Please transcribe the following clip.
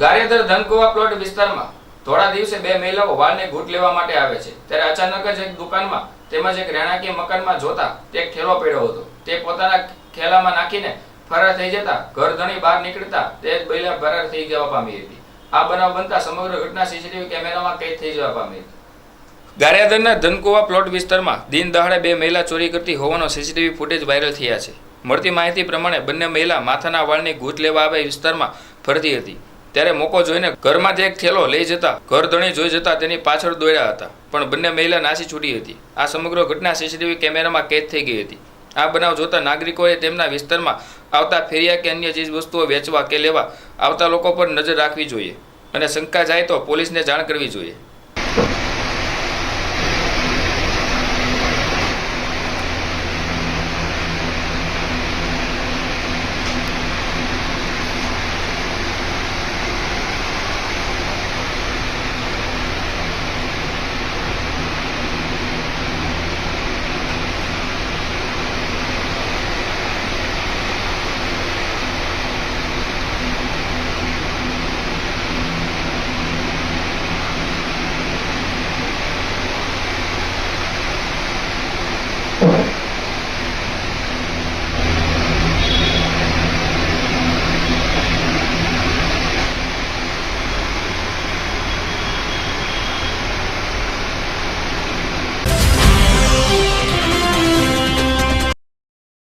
Gariadhar ધનકુવા plot વિસ્તારમાં થોડા દિવસે બે મહિલાઓ વાળને ઘૂંટ લેવા માટે આવે છે. ત્યારે અચાનક જ એક દુકાનમાં તેમજ એક રહેણાંકીય મકાનમાં જોતા તે ઠેલો પડ્યો હતો. તે પોતાના ખેલામાં નાખીને ફરાર થઈ જતા ઘર ધણી બહાર નીકળતા તે જ મહિલા ફરાર થઈ જવા પામી હતી. આ બનાવ બનતા સમગ્ર ઘટના સીસીટીવી કેમેરામાં કેદ થઈ જવા પામી હતી. ગારિયાદરના ધનકુવા પ્લોટ વિસ્તારમાં દિન દહાડે બે મહિલા ચોરી કરતી હોવાનો સીસીટીવી ફૂટેજ વાયરલ થયા છે. મળતી માહિતી પ્રમાણે બંને મહિલા માથાના વાળની ગૂંચ લેવા આવે વિસ્તારમાં ફરતી હતી. ત્યારે મોકો જોઈને ઘરમાંથી એક થેલો લઈ જતા, ઘર ધણી જોઈ જતા તેની પાછળ દોડ્યા હતા. પણ બંને મહિલા નાસી છૂટી હતી. આ સમગ્ર ઘટના સીસીટીવી કેમેરામાં કેદ થઈ ગઈ હતી. આ બનાવ જોતા નાગરિકોએ તેમના વિસ્તારમાં આવતા ફેરિયા કે અન્ય ચીજ વસ્તુઓ વેચવા કે લેવા આવતા લોકો પર નજર રાખવી જોઈએ. અને શંકા જાય તો પોલીસને જાણ કરવી જોઈએ.